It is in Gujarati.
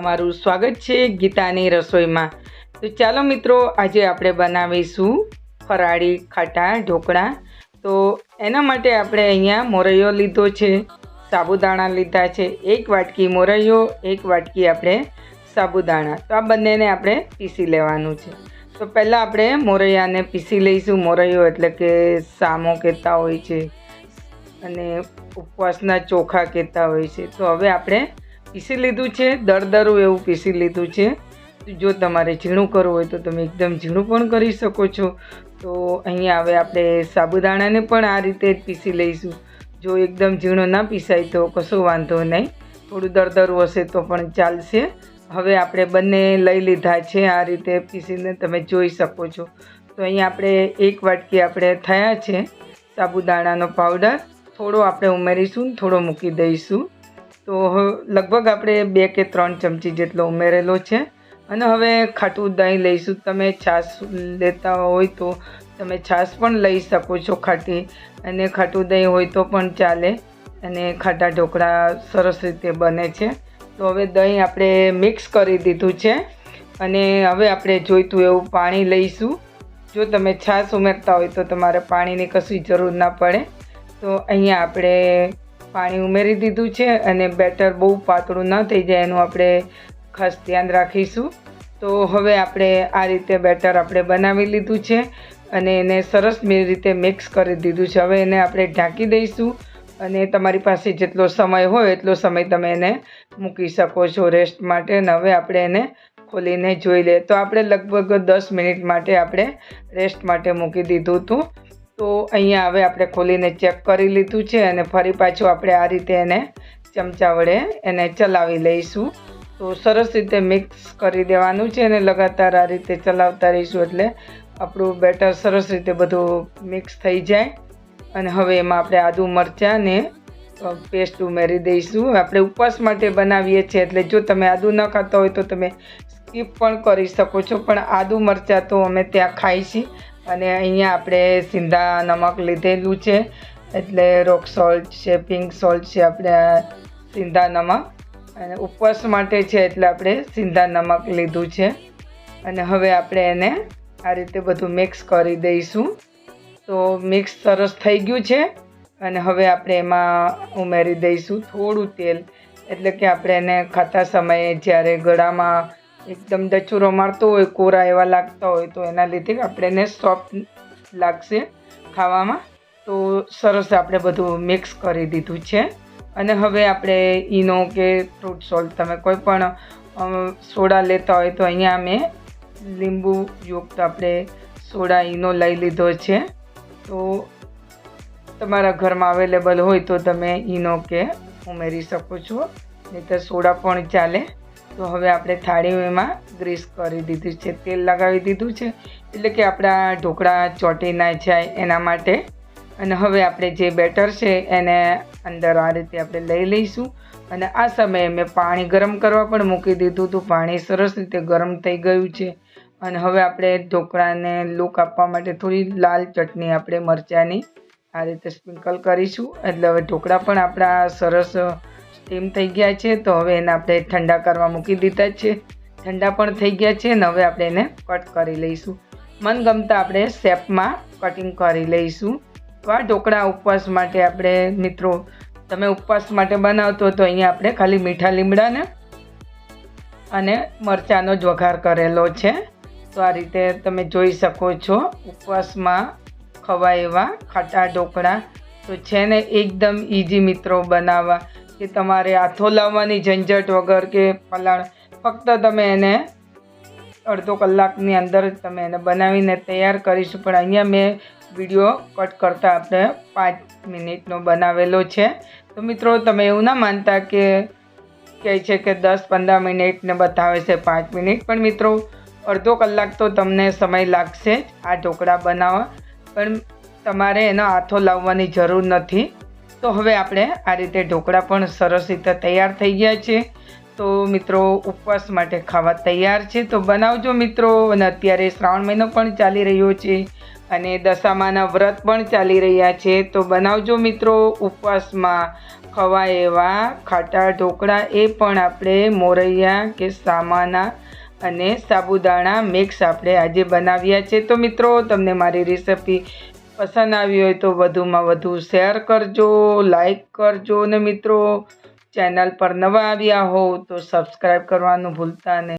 તમારું સ્વાગત છે ગીતાની રસોઈમાં. તો ચાલો મિત્રો, આજે આપણે બનાવીશું ફરાળી ખાટા ઢોકળા. તો એના માટે આપણે અહીંયા મોરૈયો લીધો છે, સાબુદાણા લીધા છે, એક વાટકી મોરૈયો, એક વાટકી આપણે સાબુદાણા. તો આ બંનેને આપણે પીસી લેવાનું છે. તો પહેલાં આપણે મોરૈયાને પીસી લઈશું. મોરૈયો એટલે કે સામો કહેતા હોય છે અને ઉપવાસના ચોખા કહેતા હોય છે. તો હવે આપણે પીસી લીધું છે દરદરું એવું પીસી લીધું છે. જો તમારે ઝીણું કરવું હોય તો તમે એકદમ ઝીણું પણ કરી શકો છો. તો અહીંયા હવે આપણે સાબુદાણાને પણ આ રીતે જ પીસી લઈશું. જો એકદમ ઝીણો ના પીસાય તો કશો વાંધો નહીં. થોડું દરદરું હશે તો પણ ચાલશે. હવે આપણે બંને લઈ લીધા છે આ રીતે પીસીને તમે જોઈ શકો છો. તો અહીં આપણે એક વાટકી આપણે થયા છે સાબુદાણાનો પાવડર. થોડો આપણે ઉમેરીશું થોડો મૂકી દઈશું. તો લગભગ આપણે બે કે ત્રણ ચમચી જેટલો ઉમેરેલો છે. અને હવે ખાટું દહીં લઈશું. તમે છાશ લેતા હોય તો તમે છાશ પણ લઈ શકો છો ખાટી. અને ખાટું દહીં હોય તો પણ ચાલે. અને ખાટા ઢોકળા સરસ રીતે બને છે. તો હવે દહીં આપણે મિક્સ કરી દીધું છે. અને હવે આપણે જોઈતું એવું પાણી લઈશું. જો તમે છાશ ઉમેરતા હોય તો તમારે પાણીની કશી જરૂર ના પડે. તો અહીંયા આપણે પાણી ઉમેરી દીધું છે અને બેટર બહુ પાતળું ન થઈ જાય એનું આપણે ખાસ ધ્યાન રાખીશું. તો હવે આપણે આ રીતે બેટર આપણે બનાવી લીધું છે અને એને સરસ રીતે મિક્સ કરી દીધું છે. હવે એને આપણે ઢાંકી દઈશું અને તમારી પાસે જેટલો સમય હોય એટલો સમય તમે એને મૂકી શકો છો રેસ્ટ માટે અને હવે આપણે એને ખોલીને જોઈ લે તો આપણે લગભગ દસ મિનિટ માટે આપણે રેસ્ટ માટે મૂકી દીધું હતું. તો અહીંયા હવે આપણે ખોલીને ચેક કરી લીધું છે અને ફરી પાછું આપણે આ રીતે એને ચમચા વડે એને ચલાવી લઈશું. તો સરસ રીતે મિક્સ કરી દેવાનું છે અને લગાતાર આ રીતે ચલાવતા રહીશું એટલે આપણું બેટર સરસ રીતે બધું મિક્સ થઈ જાય. અને હવે એમાં આપણે આદુ મરચાંને પેસ્ટ ઉમેરી દઈશું. આપણે ઉપવાસ માટે બનાવીએ છીએ એટલે જો તમે આદુ ન ખાતા હોય તો તમે સ્કીપ પણ કરી શકો છો. પણ આદુ મરચાં તો અમે ત્યાં ખાઈ છીએ. અને અહીંયા આપણે સિંધા નમક લીધેલું છે. એટલે રોક સોલ્ટ છે, પિંક સોલ્ટ છે આપણે સિંધા નમક. અને ઉપવાસ માટે છે એટલે આપણે સિંધા નમક લીધું છે. અને હવે આપણે એને આ રીતે બધું મિક્સ કરી દઈશું. તો મિક્સ સરસ થઈ ગયું છે. અને હવે આપણે એમાં ઉમેરી દઈશું થોડું તેલ. એટલે કે આપણે એને ખાતા સમયે જ્યારે ગળામાં એકદમ દચુરો મારતો હોય, કોરા એવા લાગતા હોય, તો એના લીધે આપણે એને સોફ્ટ લાગશે ખાવામાં. તો સરસ આપણે બધું મિક્સ કરી દીધું છે. અને હવે આપણે ઈનો કે ફ્રૂટ સોલ્ટ તમે કોઈ પણ સોડા લેતા હોય તો અહીંયા મેં લીંબુ યુક્ત આપણે સોડા ઈનો લઈ લીધો છે. તો તમારા ઘરમાં અવેલેબલ હોય તો તમે ઈનો કે ઉમેરી શકો છો. નહીં તો સોડા પણ ચાલે. તો હવે આપણે થાળીમાં ગ્રીસ કરી દીધું છે, તેલ લગાવી દીધું છે, એટલે કે આપણા ઢોકળા ચોટી ના જાય એના માટે. અને હવે આપણે જે બેટર છે એને અંદર આ રીતે આપણે લઈ લઈશું. અને આ સમયે મેં પાણી ગરમ કરવા પણ મૂકી દીધું હતું, પાણી સરસ રીતે ગરમ થઈ ગયું છે. અને હવે આપણે ઢોકળાને લુક આપવા માટે થોડી લાલ ચટણી આપણે મરચાંની આ રીતે સ્પ્રિંકલ કરીશું. એટલે હવે ઢોકળા પણ આપણા સરસ સ્ટીમ થઈ ગયા છે, તો હવે એને આપણે ઠંડા કરવા મૂકી દીધા છે. ઠંડા પણ થઈ ગયા છે અને હવે આપણે એને કટ કરી લઈશું. મનગમતા આપણે શેપમાં કટિંગ કરી લઈશું. તો આ ઢોકળા ઉપવાસ માટે આપણે મિત્રો, તમે ઉપવાસ માટે બનાવતો તો અહીંયા આપણે ખાલી મીઠા લીમડાને અને મરચાંનો જ વઘાર કરેલો છે. તો આ રીતે તમે જોઈ શકો છો, ઉપવાસમાં ખવાય એવા ખાટા ઢોકળા. તો છે ને એકદમ ઇઝી મિત્રો બનાવવા. કે તમારે હાથો લાવવાની ઝંઝટ વગર કે પલાળ. ફક્ત તમે એને અડધો કલાકની અંદર જ તમે એને બનાવીને તૈયાર કરીશું. પણ અહીંયા મેં વીડિયો કટ કરતાં આપણે પાંચ મિનિટનો બનાવેલો છે. તો મિત્રો, તમે એવું ના માનતા કે કહે છે કે દસ પંદર મિનિટને બતાવે છે પાંચ મિનિટ. પણ મિત્રો, અડધો કલાક તો તમને સમય લાગશે જ આ ઢોકળા બનાવવા. પણ તમારે એનો હાથો લાવવાની જરૂર નથી. તો હવે આપણે આ રીતે ઢોકળા પણ સરસ રીતે તૈયાર થઈ ગયા છે. તો મિત્રો, ઉપવાસ માટે ખાવા તૈયાર છે. તો બનાવજો મિત્રો, અને અત્યારે શ્રાવણ મહિનો પણ ચાલી રહ્યો છે અને દશામાના વ્રત પણ ચાલી રહ્યા છે. તો બનાવજો મિત્રો, ઉપવાસમાં ખવા એવા ખાટા ઢોકળા, એ પણ આપણે મોરૈયા કે સામાના અને સાબુદાણા મિક્સ આપણે આજે બનાવ્યા છે. તો મિત્રો, તમને મારી રેસિપી પસંદ આવી હોય તો વધુમાં વધુ શેર કરજો લાઈક કરજો. ને મિત્રો, ચેનલ પર નવા આવ્યા હો તો સબસ્ક્રાઈબ કરવાનું ભૂલતા નહીં.